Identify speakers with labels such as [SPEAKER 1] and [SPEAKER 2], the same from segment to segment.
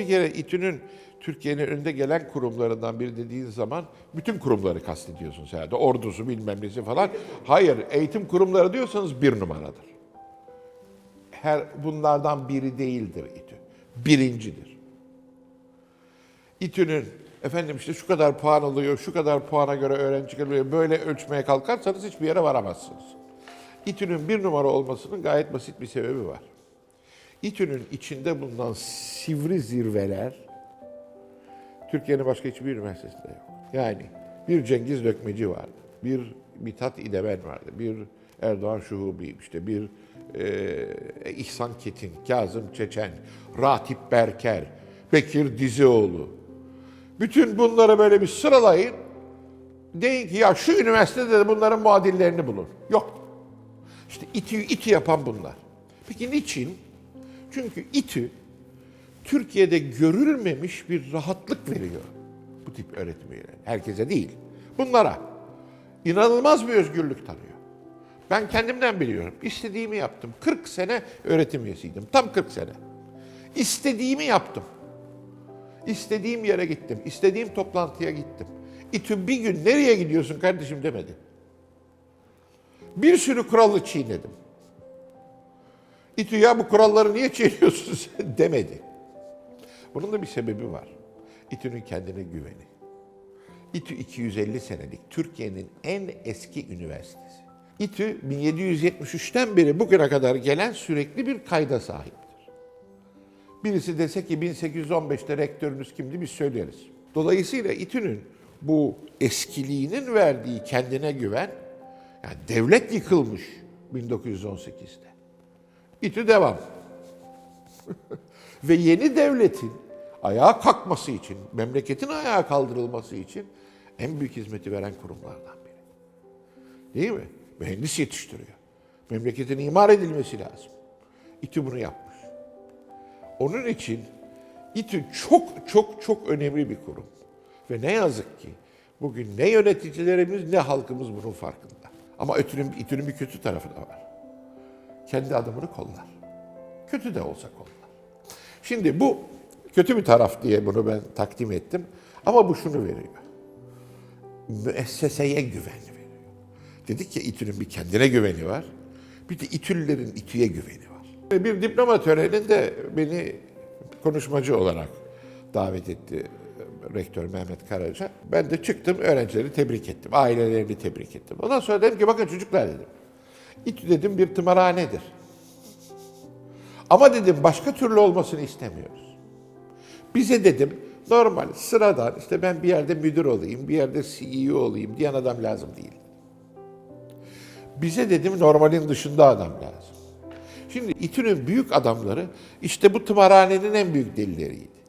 [SPEAKER 1] Bir kere İTÜ'nün Türkiye'nin önde gelen kurumlarından biri dediğin zaman bütün kurumları kastediyorsunuz herhalde. Ordusu bilmem nesi falan. Hayır, eğitim kurumları diyorsanız bir numaradır. Her bunlardan biri değildir İTÜ. Birincidir. İTÜ'nün efendim işte şu kadar puan alıyor, şu kadar puana göre öğrenci geliyor, böyle ölçmeye kalkarsanız hiçbir yere varamazsınız. İTÜ'nün bir numara olmasının gayet basit bir sebebi var. İTÜ'nün içinde bulunan sivri zirveler Türkiye'nin başka hiçbir üniversitesinde yok. Yani bir Cengiz Dökmeci vardı, bir Mithat İdemen vardı, bir Erdoğan Şuhubi, işte bir e, İhsan Ketin, Kazım Çeçen, Ratip Berker, Bekir Dizioğlu. Bütün bunları böyle bir sıralayın. Deyin ki ya şu üniversitede de bunların muadillerini bulun. Yok. İşte İTÜ, İTÜ yapan bunlar. Peki niçin? Çünkü İTÜ Türkiye'de görülmemiş bir rahatlık veriyor bu tip öğretim üyeleri. Herkese değil. Bunlara. inanılmaz bir özgürlük tanıyor. Ben kendimden biliyorum. İstediğimi yaptım. 40 sene öğretim üyesiydim. Tam 40 sene. İstediğimi yaptım. İstediğim yere gittim. İstediğim toplantıya gittim. İTÜ bir gün nereye gidiyorsun kardeşim demedi. Bir sürü kuralı çiğnedim. İTÜ ya bu kuralları niye çiğniyorsun sen demedi. Bunun da bir sebebi var. İTÜ'nün kendine güveni. İTÜ 250 senelik Türkiye'nin en eski üniversitesi. İTÜ 1773'ten beri bugüne kadar gelen sürekli bir kayda sahiptir. Birisi dese ki 1815'te rektörünüz kimdi biz söyleriz. Dolayısıyla İTÜ'nün bu eskiliğinin verdiği kendine güven, yani devlet yıkılmış 1918'de. İTÜ devam. Ve yeni devletin ayağa kalkması için, memleketin ayağa kaldırılması için en büyük hizmeti veren kurumlardan biri. Değil mi? Mühendis yetiştiriyor. Memleketin imar edilmesi lazım. İTÜ bunu yapmış. Onun için İTÜ çok çok çok önemli bir kurum. Ve ne yazık ki bugün ne yöneticilerimiz ne halkımız bunun farkında. Ama İTÜ'nün, İTÜ'nün bir kötü tarafı da var. Kendi adımını kollar. Kötü de olsa kollar. Şimdi bu kötü bir taraf diye bunu ben takdim ettim. Ama bu şunu veriyor. Müesseseye güven veriyor. Dedik ya İTÜ'nün bir kendine güveni var. Bir de İTÜ'lülerin İTÜ'ye güveni var. Bir diploma töreninde beni konuşmacı olarak davet etti rektör Mehmet Karaca. Ben de çıktım öğrencileri tebrik ettim. Ailelerini tebrik ettim. Ondan sonra dedim ki bakın çocuklar dedim. İTÜ dedim bir tımarhanedir. Ama dedim başka türlü olmasını istemiyoruz. Bize dedim normal sıradan işte ben bir yerde müdür olayım, bir yerde CEO olayım diyen adam lazım değil. Bize dedim normalin dışında adam lazım. Şimdi İTÜ'nün büyük adamları işte bu tımarhanenin en büyük delilleriydi.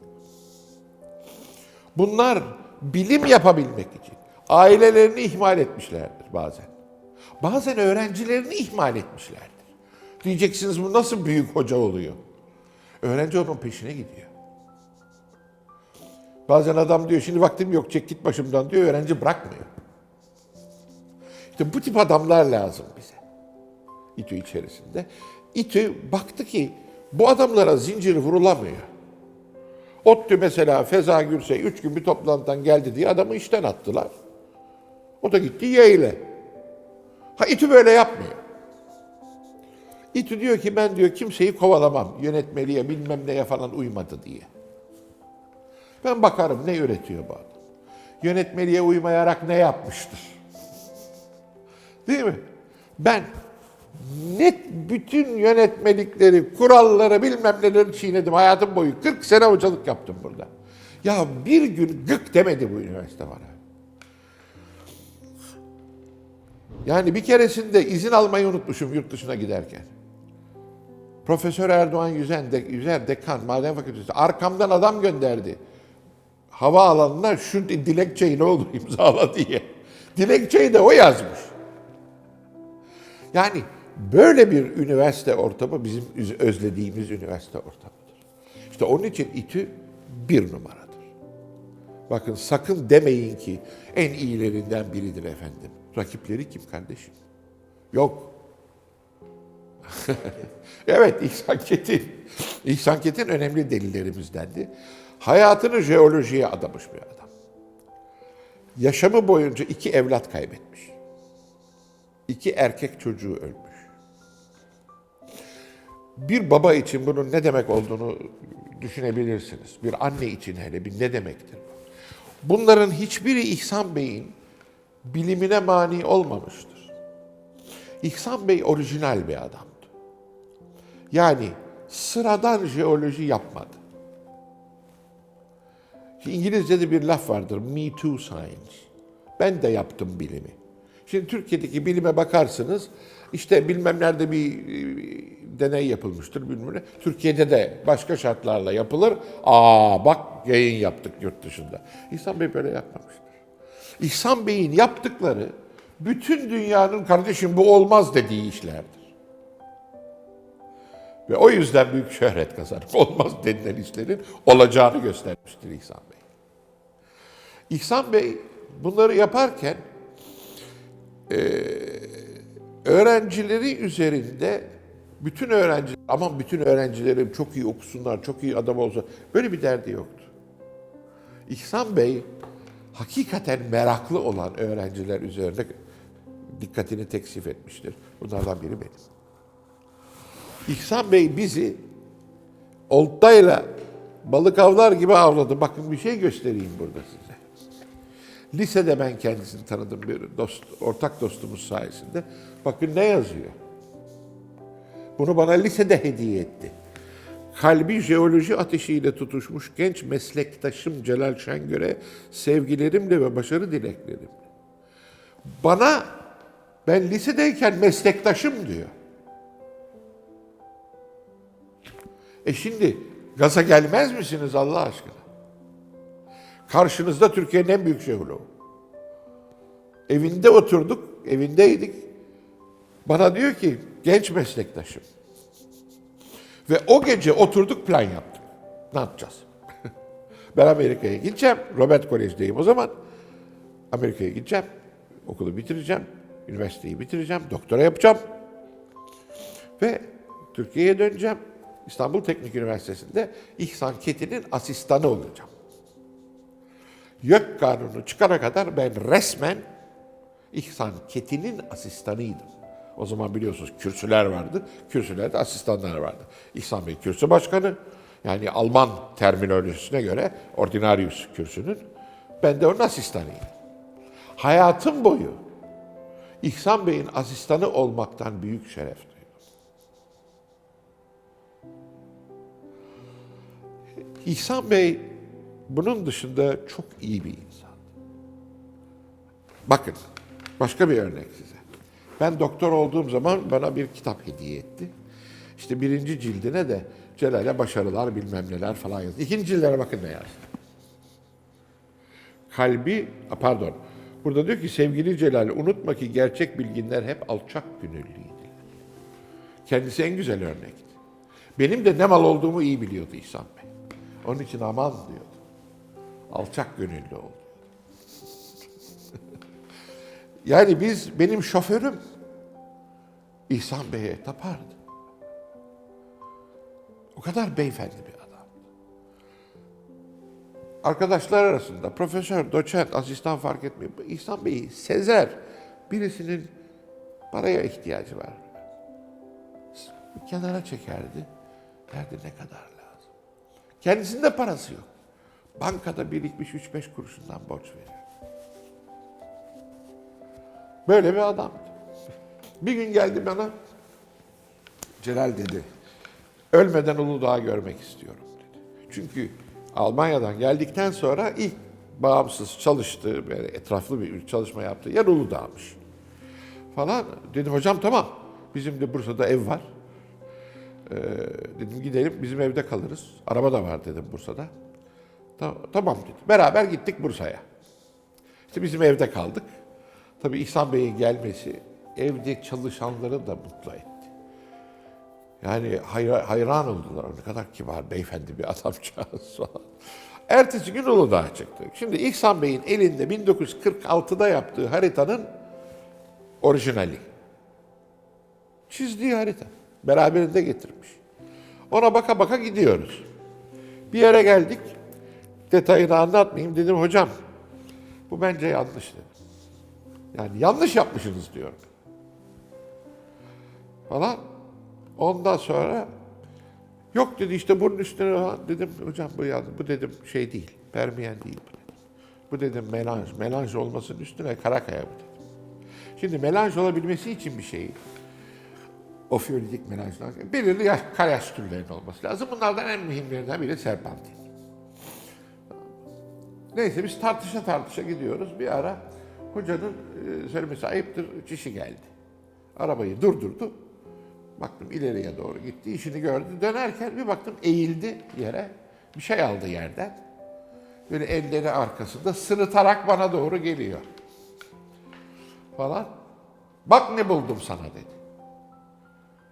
[SPEAKER 1] Bunlar bilim yapabilmek için ailelerini ihmal etmişlerdir bazen. Bazen öğrencilerini ihmal etmişlerdir. Diyeceksiniz bu nasıl büyük hoca oluyor? Öğrenci onun peşine gidiyor. Bazen adam diyor şimdi vaktim yok çek git başımdan diyor öğrenci bırakmıyor. İşte bu tip adamlar lazım bize. İTÜ içerisinde. İTÜ baktı ki bu adamlara zincir vurulamıyor. ODTÜ mesela Feza Gürsey üç gün bir toplantıdan geldi diye adamı işten attılar. O da gitti Yale'e. Ha İTÜ böyle yapmıyor. İTÜ diyor ki ben diyor kimseyi kovalamam. Yönetmeliğe bilmem neye falan uymadı diye. Ben bakarım ne üretiyor bu adam. Yönetmeliğe uymayarak ne yapmıştır? Değil mi? Ben net bütün yönetmelikleri, kuralları, bilmem neleri çiğnedim hayatım boyu. 40 sene hocalık yaptım burada. Ya bir gün gık demedi bu üniversite bana. Yani bir keresinde izin almayı unutmuşum yurt dışına giderken. Profesör Erdoğan Yüzen, de, Yüzer Dekan, Maden Fakültesi arkamdan adam gönderdi. Havaalanına şu dilekçeyi ne olur imzala diye. Dilekçeyi de o yazmış. Yani böyle bir üniversite ortamı bizim özlediğimiz üniversite ortamıdır. İşte onun için İTÜ bir numaradır. Bakın sakın demeyin ki en iyilerinden biridir efendim. Rakipleri kim kardeşim? Yok. evet İhsan Çetin. İhsan Ketin önemli delillerimizdendi. Hayatını jeolojiye adamış bir adam. Yaşamı boyunca iki evlat kaybetmiş. İki erkek çocuğu ölmüş. Bir baba için bunun ne demek olduğunu düşünebilirsiniz. Bir anne için hele bir ne demektir bu? Bunların hiçbiri İhsan Bey'in bilimine mani olmamıştır. İhsan Bey orijinal bir adamdı. Yani sıradan jeoloji yapmadı. İngilizce'de bir laf vardır, me too science. Ben de yaptım bilimi. Şimdi Türkiye'deki bilime bakarsınız, işte bilmem nerede bir e, deney yapılmıştır bilmem ne. Türkiye'de de başka şartlarla yapılır. Aa bak yayın yaptık yurt dışında. İhsan Bey böyle yapmamıştır. İhsan Bey'in yaptıkları bütün dünyanın kardeşim bu olmaz dediği işlerdir. Ve o yüzden büyük şöhret kazanıp olmaz denilen işlerin olacağını göstermiştir İhsan Bey. İhsan Bey bunları yaparken eee, öğrencileri üzerinde bütün öğrenci aman bütün öğrencilerim çok iyi okusunlar, çok iyi adam olsun böyle bir derdi yoktu. İhsan Bey hakikaten meraklı olan öğrenciler üzerine dikkatini teksif etmiştir. Bunlardan biri benim. İhsan Bey bizi oltayla balık avlar gibi avladı. Bakın bir şey göstereyim burada size. Lisede ben kendisini tanıdım bir dost, ortak dostumuz sayesinde. Bakın ne yazıyor. Bunu bana lisede hediye etti. Kalbi jeoloji ateşiyle tutuşmuş genç meslektaşım Celal Şengör'e sevgilerimle ve başarı dileklerimle. Bana ben lisedeyken meslektaşım diyor. E şimdi gaza gelmez misiniz Allah aşkına? Karşınızda Türkiye'nin en büyük jeoloğu. Evinde oturduk, evindeydik. Bana diyor ki genç meslektaşım. Ve o gece oturduk plan yaptık. Ne yapacağız? ben Amerika'ya gideceğim. Robert Kolej'deyim o zaman. Amerika'ya gideceğim. Okulu bitireceğim. Üniversiteyi bitireceğim. Doktora yapacağım. Ve Türkiye'ye döneceğim. İstanbul Teknik Üniversitesi'nde İhsan Ketin'in asistanı olacağım. YÖK kanunu çıkana kadar ben resmen İhsan Ketin'in asistanıydım. O zaman biliyorsunuz kürsüler vardı. Kürsülerde asistanlar vardı. İhsan Bey kürsü başkanı. Yani Alman terminolojisine göre ordinarius kürsünün. Ben de onun asistanıyım. Hayatım boyu İhsan Bey'in asistanı olmaktan büyük şeref duydum. İhsan Bey bunun dışında çok iyi bir insan. Bakın başka bir örnek size. Ben doktor olduğum zaman bana bir kitap hediye etti. İşte birinci cildine de Celal'e başarılar bilmem neler falan yazdı. İkinci cildine bakın ne yazdı. Kalbi, pardon, burada diyor ki sevgili Celal unutma ki gerçek bilginler hep alçak gönüllüydüler. Kendisi en güzel örnekti. Benim de ne mal olduğumu iyi biliyordu İhsan Bey. Onun için aman diyordu. Alçak gönüllü oldu. Yani biz, benim şoförüm İhsan Bey'e tapardı. O kadar beyefendi bir adam. Arkadaşlar arasında profesör, doçent, asistan fark etmiyor. İhsan Bey'i sezer. Birisinin paraya ihtiyacı var. Bir kenara çekerdi. Derdi ne kadar lazım. Kendisinde parası yok. Bankada birikmiş 3-5 kuruşundan borç verir. Böyle bir adamdı. Bir gün geldi bana, Celal dedi, ölmeden Uludağ'ı görmek istiyorum dedi. Çünkü Almanya'dan geldikten sonra ilk bağımsız çalıştığı, böyle etraflı bir çalışma yaptığı yer Uludağ'mış. Falan. Dedim hocam tamam, bizim de Bursa'da ev var. Ee, dedim gidelim, bizim evde kalırız. Araba da var dedim Bursa'da. Ta- Tamam dedi. Beraber gittik Bursa'ya. İşte bizim evde kaldık. Tabii İhsan Bey'in gelmesi evde çalışanları da mutlu etti. Yani hayra- hayran oldular. Ne kadar kibar, beyefendi bir adamcağız falan. Ertesi gün Uludağ'a çıktık. Şimdi İhsan Bey'in elinde 1946'da yaptığı haritanın orijinali. Çizdiği harita. Beraberinde getirmiş. Ona baka baka gidiyoruz. Bir yere geldik. Detayını anlatmayayım. Dedim hocam bu bence yanlış dedim. Yani yanlış yapmışsınız diyorum. Falan. Ondan sonra yok dedi işte bunun üstüne dedim hocam bu yanlış. Bu dedim şey değil. Permiyen değil bu dedim. Bu dedim melanj. Melanj olmasının üstüne karakaya bu dedim. Şimdi melanj olabilmesi için bir şeyi ofiyolitik melanjlar belirli yaş, kayaç türlerinin olması lazım. Bunlardan en mühimlerinden biri serpantin. Neyse biz tartışa tartışa gidiyoruz. Bir ara hocanın e, söylemesi ayıptır çişi geldi. Arabayı durdurdu. Baktım ileriye doğru gitti. işini gördü. Dönerken bir baktım eğildi yere. Bir şey aldı yerden. Böyle elleri arkasında sırıtarak bana doğru geliyor. Falan. Bak ne buldum sana dedi.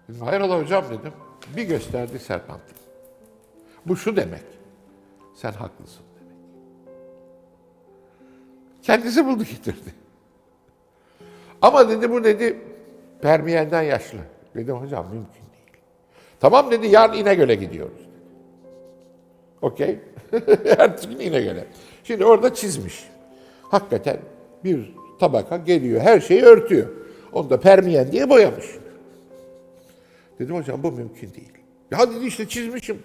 [SPEAKER 1] Dedim, hayrola hocam dedim. Bir gösterdi serpantin. Bu şu demek. Sen haklısın. Kendisi buldu getirdi. Ama dedi bu dedi Permiyen'den yaşlı. Dedim hocam mümkün değil. Tamam dedi yarın İnegöl'e gidiyoruz. Okey. Ertesi gün İnegöl'e. Şimdi orada çizmiş. Hakikaten bir tabaka geliyor her şeyi örtüyor. Onu da Permiyen diye boyamış. Dedim hocam bu mümkün değil. Ya dedi işte çizmişim.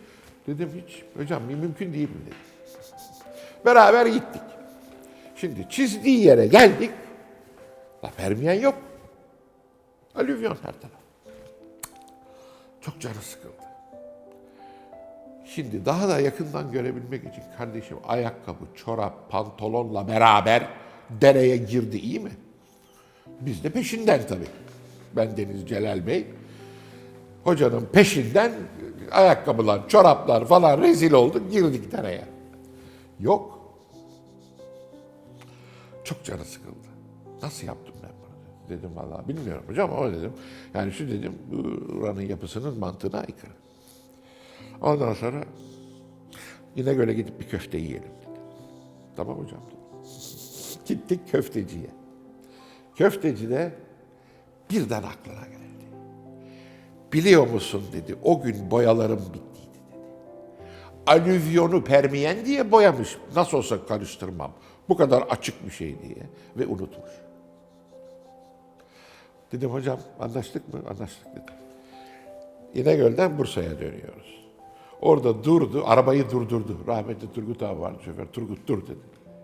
[SPEAKER 1] Dedim hiç hocam mümkün değil mi dedi. Beraber gittik. Şimdi çizdiği yere geldik. La Permiyen yok. Alüvyon her taraf. Çok canı sıkıldı. Şimdi daha da yakından görebilmek için kardeşim ayakkabı, çorap, pantolonla beraber dereye girdi iyi mi? Biz de peşinden tabii. Ben Deniz Celal Bey. Hocanın peşinden ayakkabılar, çoraplar falan rezil olduk girdik dereye. Yok. Çok canı sıkıldı. Nasıl yaptım ben bunu? Dedim vallahi bilmiyorum hocam ama dedim. Yani şu dedim buranın yapısının mantığına aykırı. Ondan sonra yine göle gidip bir köfte yiyelim dedi. Tamam hocam dedim. Gittik köfteciye. Köfteci de birden aklına geldi. Biliyor musun dedi o gün boyalarım bittiydi dedi. Alüvyonu permiyen diye boyamış. Nasıl olsa karıştırmam. Bu kadar açık bir şey diye ve unutmuş. Dedim hocam anlaştık mı? Anlaştık dedim. İnegöl'den Bursa'ya dönüyoruz. Orada durdu, arabayı durdurdu. Rahmetli Turgut abi vardı şoför. Turgut dur dedi.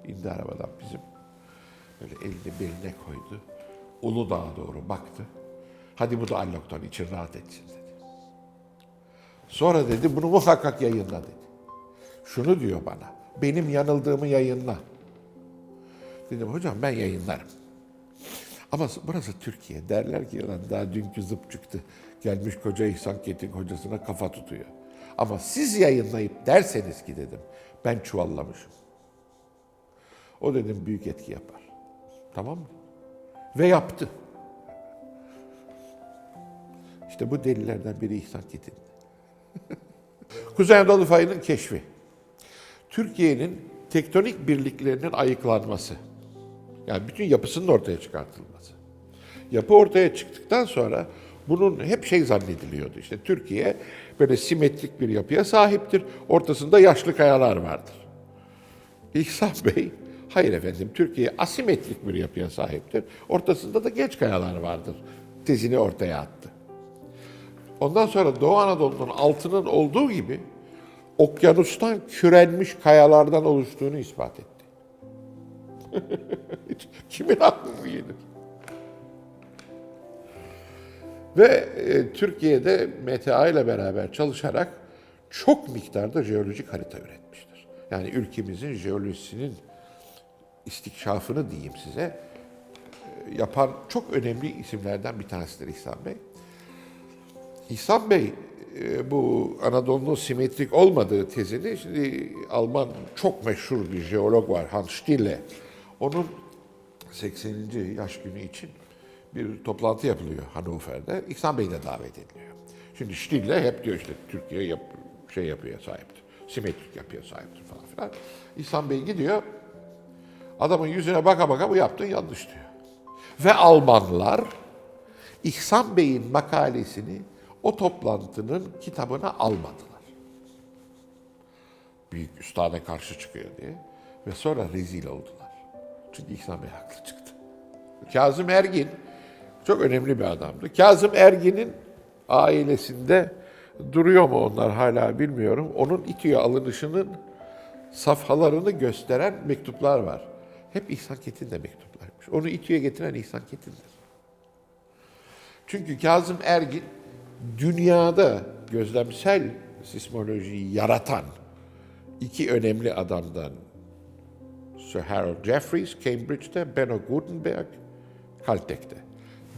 [SPEAKER 1] İndi arabadan bizim. Böyle elini beline koydu. Uludağ'a doğru baktı. Hadi bu da alloktan için rahat etsin dedi. Sonra dedi bunu muhakkak yayınla dedi. Şunu diyor bana. Benim yanıldığımı yayınla. Dedim hocam ben yayınlarım. Ama burası Türkiye. Derler ki lan daha dünkü zıp çıktı. Gelmiş koca İhsan Ketin hocasına kafa tutuyor. Ama siz yayınlayıp derseniz ki dedim ben çuvallamışım. O dedim büyük etki yapar. Tamam mı? Ve yaptı. İşte bu delillerden biri İhsan Ketin. Kuzey Anadolu fayının keşfi. Türkiye'nin tektonik birliklerinin ayıklanması. Yani bütün yapısının ortaya çıkartılması. Yapı ortaya çıktıktan sonra bunun hep şey zannediliyordu. İşte Türkiye böyle simetrik bir yapıya sahiptir. Ortasında yaşlı kayalar vardır. İhsan Bey, hayır efendim Türkiye asimetrik bir yapıya sahiptir. Ortasında da genç kayalar vardır. Tezini ortaya attı. Ondan sonra Doğu Anadolu'nun altının olduğu gibi okyanustan kürenmiş kayalardan oluştuğunu ispat etti. Kimin aklına gelir? Ve e, Türkiye'de MTA ile beraber çalışarak çok miktarda jeolojik harita üretmiştir. Yani ülkemizin jeolojisinin istikşafını diyeyim size e, yapan çok önemli isimlerden bir tanesidir İhsan Bey. İhsan Bey e, bu Anadolu'nun simetrik olmadığı tezini şimdi Alman çok meşhur bir jeolog var Hans Stille. Onun 80. yaş günü için bir toplantı yapılıyor Hannover'de. İhsan Bey de davet ediliyor. Şimdi Stille hep diyor işte Türkiye yap, şey yapıya sahiptir. Simetrik yapıya sahiptir falan filan. İhsan Bey gidiyor. Adamın yüzüne baka baka bu yaptığın yanlış diyor. Ve Almanlar İhsan Bey'in makalesini o toplantının kitabını almadılar. Büyük üstada karşı çıkıyor diye. Ve sonra rezil oldular. Çünkü Bey haklı çıktı. Kazım Ergin çok önemli bir adamdı. Kazım Ergin'in ailesinde duruyor mu onlar hala bilmiyorum. Onun İTÜ'ye alınışının safhalarını gösteren mektuplar var. Hep İhsan Ketin de mektuplarmış. Onu İTÜ'ye getiren İhsan Ketin'dir. Çünkü Kazım Ergin dünyada gözlemsel sismolojiyi yaratan iki önemli adamdan Sir Harold Jeffreys Cambridge'de, Benno Gutenberg Caltech'te.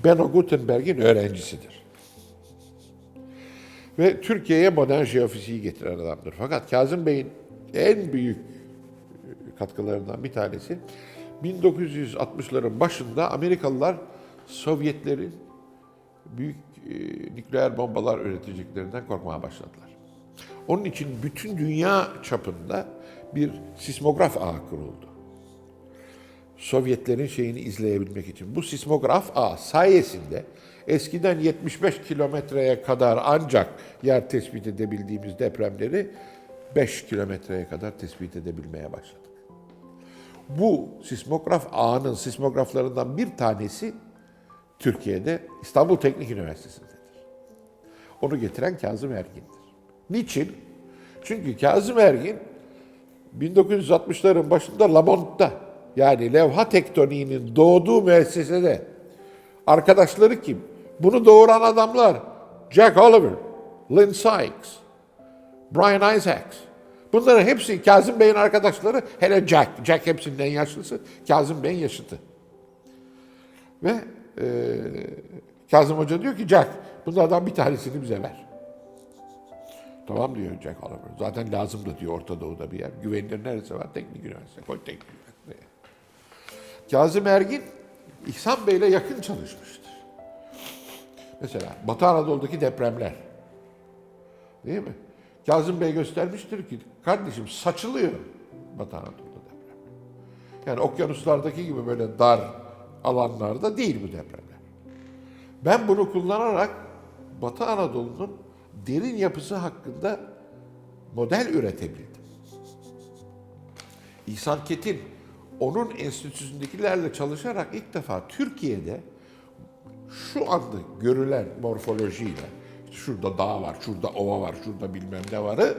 [SPEAKER 1] Benno Gutenberg'in öğrencisidir. Ve Türkiye'ye modern jeofiziği getiren adamdır. Fakat Kazım Bey'in en büyük katkılarından bir tanesi 1960'ların başında Amerikalılar Sovyetlerin büyük e, nükleer bombalar üreteceklerinden korkmaya başladılar. Onun için bütün dünya çapında bir sismograf ağı kuruldu. Sovyetlerin şeyini izleyebilmek için. Bu sismograf ağı sayesinde eskiden 75 kilometreye kadar ancak yer tespit edebildiğimiz depremleri 5 kilometreye kadar tespit edebilmeye başladık. Bu sismograf ağının sismograflarından bir tanesi Türkiye'de İstanbul Teknik Üniversitesi'ndedir. Onu getiren Kazım Ergin'dir. Niçin? Çünkü Kazım Ergin 1960'ların başında Lamont'ta yani levha tektoniğinin doğduğu müessesede arkadaşları kim? Bunu doğuran adamlar Jack Oliver, Lynn Sykes, Brian Isaacs. Bunların hepsi Kazım Bey'in arkadaşları. Hele Jack. Jack hepsinden yaşlısı. Kazım Bey'in yaşıtı. Ve e, Kazım Hoca diyor ki Jack bunlardan bir tanesini bize ver. Tamam diyor Jack Oliver. Zaten lazım da diyor Orta Doğu'da bir yer. Güvenilir neresi var? Teknik üniversite. Koy teknik. Kazım Ergin İhsan Bey'le yakın çalışmıştır. Mesela Batı Anadolu'daki depremler. Değil mi? Kazım Bey göstermiştir ki kardeşim saçılıyor Batı Anadolu'da deprem. Yani okyanuslardaki gibi böyle dar alanlarda değil bu depremler. Ben bunu kullanarak Batı Anadolu'nun derin yapısı hakkında model üretebildim. İhsan Ketin onun enstitüsündekilerle çalışarak ilk defa Türkiye'de şu anda görülen morfolojiyle şurada dağ var, şurada ova var, şurada bilmem ne varı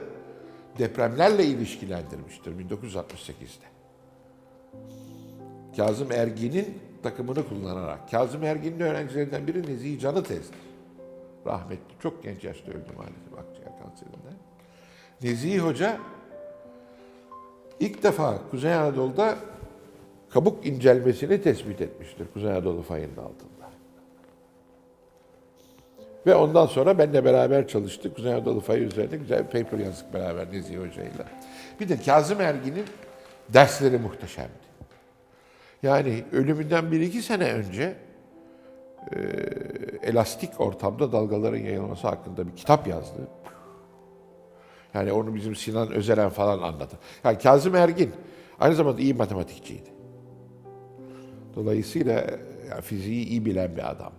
[SPEAKER 1] depremlerle ilişkilendirmiştir 1968'de. Kazım Ergin'in takımını kullanarak. Kazım Ergin'in öğrencilerinden biri Nezihi Canı tezdir. Rahmetli. Çok genç yaşta öldü maalesef akciğer kanserinden. Nezihi Hoca ilk defa Kuzey Anadolu'da kabuk incelmesini tespit etmiştir Kuzey Anadolu fayının altında. Ve ondan sonra benle beraber çalıştık. Kuzey Anadolu fayı üzerinde güzel bir paper yazdık beraber Nezihi Hoca'yla. Bir de Kazım Ergin'in dersleri muhteşemdi. Yani ölümünden bir iki sene önce e, elastik ortamda dalgaların yayılması hakkında bir kitap yazdı. Yani onu bizim Sinan Özeren falan anlattı. Yani Kazım Ergin aynı zamanda iyi matematikçiydi. Dolayısıyla yani fiziği iyi bilen bir adamdı.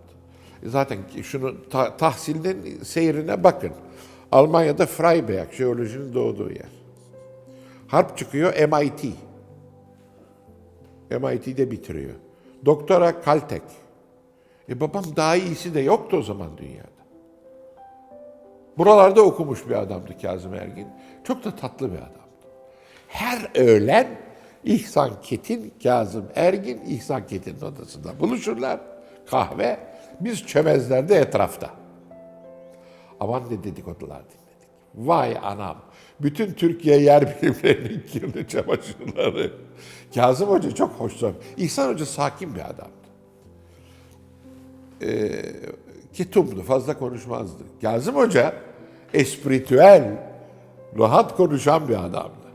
[SPEAKER 1] E Zaten şunu ta, tahsilinin seyrine bakın. Almanya'da Freiberg, jeolojinin doğduğu yer. Harp çıkıyor MIT. MIT'de bitiriyor. Doktora Caltech. E babam daha iyisi de yoktu o zaman dünyada. Buralarda okumuş bir adamdı Kazım Ergin. Çok da tatlı bir adamdı. Her öğlen İhsan Ketin, Kazım Ergin, İhsan Ketin'in odasında buluşurlar. Kahve, biz çömezlerde etrafta. Aman ne dedikodular dinledik. Vay anam. Bütün Türkiye yer bilimlerinin kirli çamaşırları. Kazım Hoca çok hoşlan. İhsan Hoca sakin bir adamdı. Ee, ketumdu, fazla konuşmazdı. Kazım Hoca espritüel, rahat konuşan bir adamdı.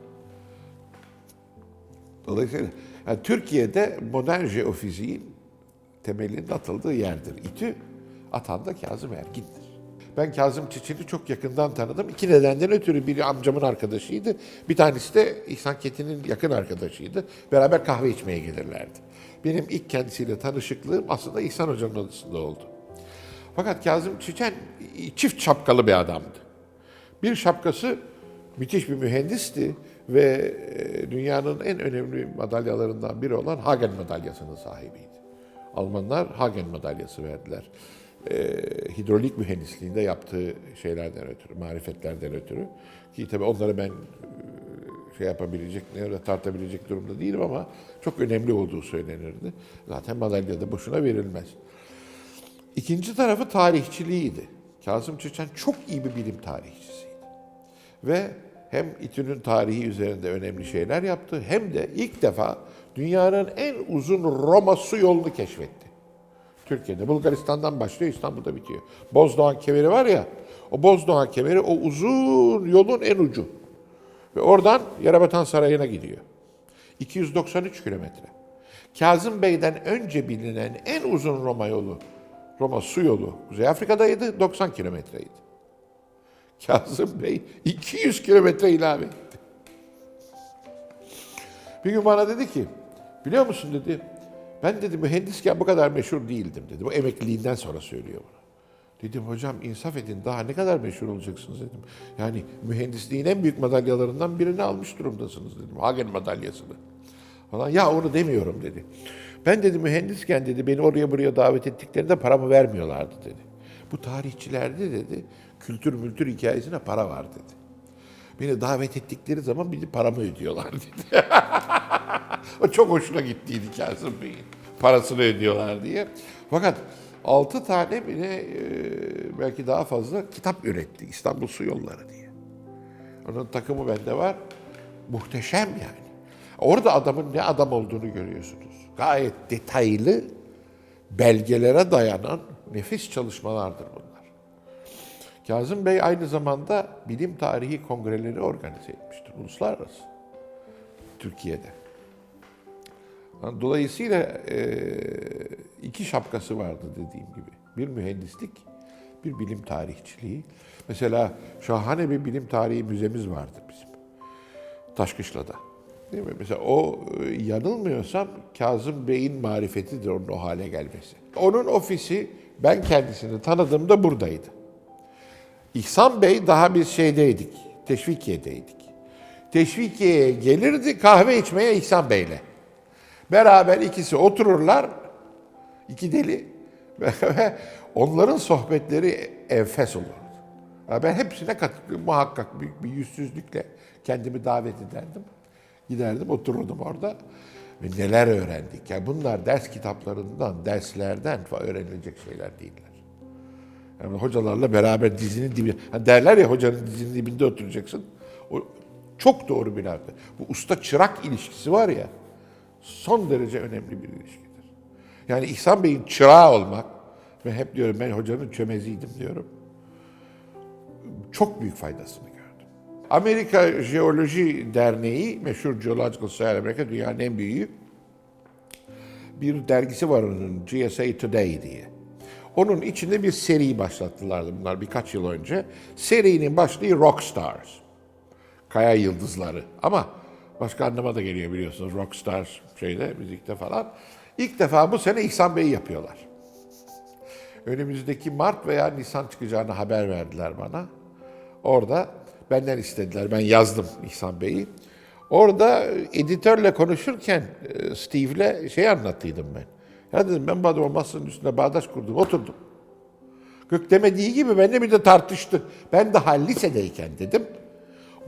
[SPEAKER 1] Dolayısıyla yani Türkiye'de modern jeofiziğin temelinin atıldığı yerdir. İTÜ atan da Kazım Ergin'dir. Ben Kazım Çiçek'i çok yakından tanıdım. İki nedenden ötürü biri amcamın arkadaşıydı. Bir tanesi de İhsan Ketin'in yakın arkadaşıydı. Beraber kahve içmeye gelirlerdi. Benim ilk kendisiyle tanışıklığım aslında İhsan Hoca'nın odasında oldu. Fakat Kazım Çiçen çift şapkalı bir adamdı. Bir şapkası müthiş bir mühendisti ve e, dünyanın en önemli madalyalarından biri olan Hagen madalyasının sahibiydi. Almanlar Hagen madalyası verdiler. E, hidrolik mühendisliğinde yaptığı şeylerden ötürü, marifetlerden ötürü. Ki tabii onları ben e, şey yapabilecek, tartabilecek durumda değilim ama çok önemli olduğu söylenirdi. Zaten madalya da boşuna verilmez. İkinci tarafı tarihçiliğiydi. Kazım Çiçen çok iyi bir bilim tarihçisiydi. Ve hem İTÜ'nün tarihi üzerinde önemli şeyler yaptı hem de ilk defa dünyanın en uzun Roma su yolunu keşfetti. Türkiye'de. Bulgaristan'dan başlıyor, İstanbul'da bitiyor. Bozdoğan kemeri var ya, o Bozdoğan kemeri o uzun yolun en ucu. Ve oradan Yerebatan Sarayı'na gidiyor. 293 kilometre. Kazım Bey'den önce bilinen en uzun Roma yolu, Roma su yolu Kuzey Afrika'daydı, 90 kilometreydi. Kazım Bey 200 kilometre ilave etti. Bir gün bana dedi ki, biliyor musun dedi, ben dedi mühendisken bu kadar meşhur değildim dedi. Bu emekliliğinden sonra söylüyor bunu. Dedim hocam insaf edin daha ne kadar meşhur olacaksınız dedim. Yani mühendisliğin en büyük madalyalarından birini almış durumdasınız dedim. Hagen madalyasını. Falan. Ya onu demiyorum dedi. Ben dedi mühendisken dedi beni oraya buraya davet ettiklerinde paramı vermiyorlardı dedi. Bu tarihçilerde dedi kültür mültür hikayesine para var dedi. Beni davet ettikleri zaman bir paramı ödüyorlar dedi. o çok hoşuna gittiydi Kazım Bey'in. Parasını ödüyorlar diye. Fakat altı tane bile e, belki daha fazla kitap üretti İstanbul Su Yolları diye. Onun takımı bende var. Muhteşem yani. Orada adamın ne adam olduğunu görüyorsunuz. Gayet detaylı belgelere dayanan nefis çalışmalardır bunlar. Kazım Bey aynı zamanda bilim tarihi kongreleri organize etmiştir uluslararası. Türkiye'de. Dolayısıyla e, iki şapkası vardı dediğim gibi. Bir mühendislik, bir bilim tarihçiliği. Mesela şahane bir bilim tarihi müzemiz vardı bizim. Taşkışla'da. Değil mi? Mesela o e, yanılmıyorsam Kazım Bey'in marifetidir onun o hale gelmesi. Onun ofisi ben kendisini tanıdığımda buradaydı. İhsan Bey daha biz şeydeydik, Teşvikiye'deydik. Teşvikiye'ye gelirdi kahve içmeye İhsan Bey'le. Beraber ikisi otururlar, iki deli ve onların sohbetleri enfes olurdu. Ben hepsine katılıyorum. Muhakkak büyük bir yüzsüzlükle kendimi davet ederdim. Giderdim, otururdum orada ve neler öğrendik. Yani bunlar ders kitaplarından, derslerden öğrenilecek şeyler değiller. Yani hocalarla beraber dizinin dibine, hani derler ya hocanın dizinin dibinde oturacaksın. O çok doğru bir lafı. Bu usta çırak ilişkisi var ya, son derece önemli bir ilişkidir. Yani İhsan Bey'in çırağı olmak, ve hep diyorum ben hocanın çömeziydim diyorum. Çok büyük faydasını gördüm. Amerika Jeoloji Derneği, meşhur Geological Society Amerika, dünyanın en büyüğü. Bir dergisi var onun, GSA Today diye. Onun içinde bir seri başlattılardı bunlar birkaç yıl önce. Serinin başlığı Rockstars. Kaya yıldızları. Ama başka anlama da geliyor biliyorsunuz. Rockstars şeyde, müzikte falan. İlk defa bu sene İhsan Bey'i yapıyorlar. Önümüzdeki Mart veya Nisan çıkacağını haber verdiler bana. Orada benden istediler. Ben yazdım İhsan Bey'i. Orada editörle konuşurken e, Steve'le şey anlattıydım ben. Ya dedim ben adamın masasının üstünde bağdaş kurdum, oturdum. Gök demediği gibi benimle bir de tartıştı. Ben daha lisedeyken dedim.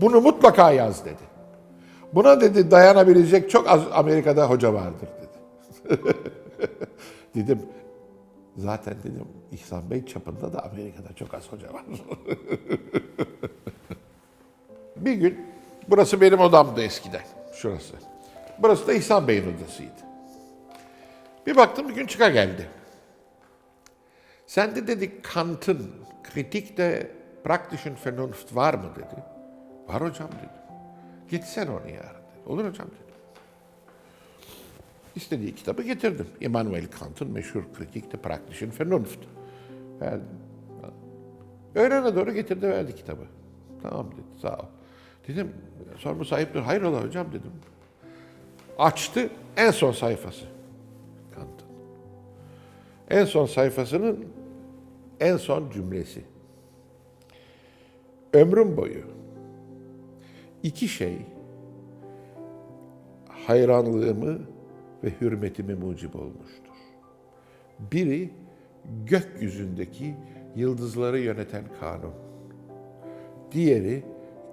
[SPEAKER 1] Bunu mutlaka yaz dedi. Buna dedi dayanabilecek çok az Amerika'da hoca vardır dedi. dedim zaten dedim İhsan Bey çapında da Amerika'da çok az hoca var. bir gün burası benim odamdı eskiden. Şurası. Burası da İhsan Bey'in odasıydı. Bir baktım bir gün çıka geldi. Sen de dedi Kant'ın kritikte praktischen Vernunft var mı dedi. Var hocam dedi. Gitsen onu yarın dedi. Olur hocam dedi. İstediği kitabı getirdim. Immanuel Kant'ın meşhur kritikte praktischen Vernunft. Verdim. Öğlene doğru getirdi verdi kitabı. Tamam dedi sağ ol. Dedim sorma sahip dur. Hayrola hocam dedim. Açtı en son sayfası. En son sayfasının en son cümlesi. Ömrüm boyu iki şey hayranlığımı ve hürmetimi mucip olmuştur. Biri gökyüzündeki yıldızları yöneten kanun. Diğeri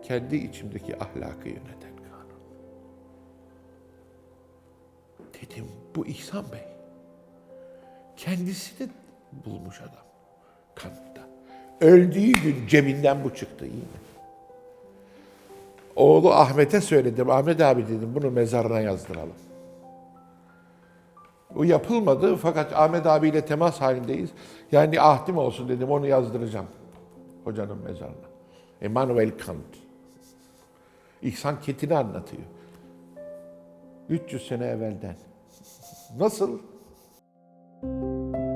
[SPEAKER 1] kendi içimdeki ahlakı yöneten kanun. Dedim bu İhsan Bey. Kendisini bulmuş adam. Kant'ta. Öldüğü gün cebinden bu çıktı iyi mi? Oğlu Ahmet'e söyledim. Ahmet abi dedim bunu mezarına yazdıralım. Bu yapılmadı fakat Ahmet abiyle temas halindeyiz. Yani ahdim olsun dedim onu yazdıracağım hocanın mezarına. Immanuel Kant. İhsan Ketin'i anlatıyor. 300 sene evvelden. Nasıl? Thank you.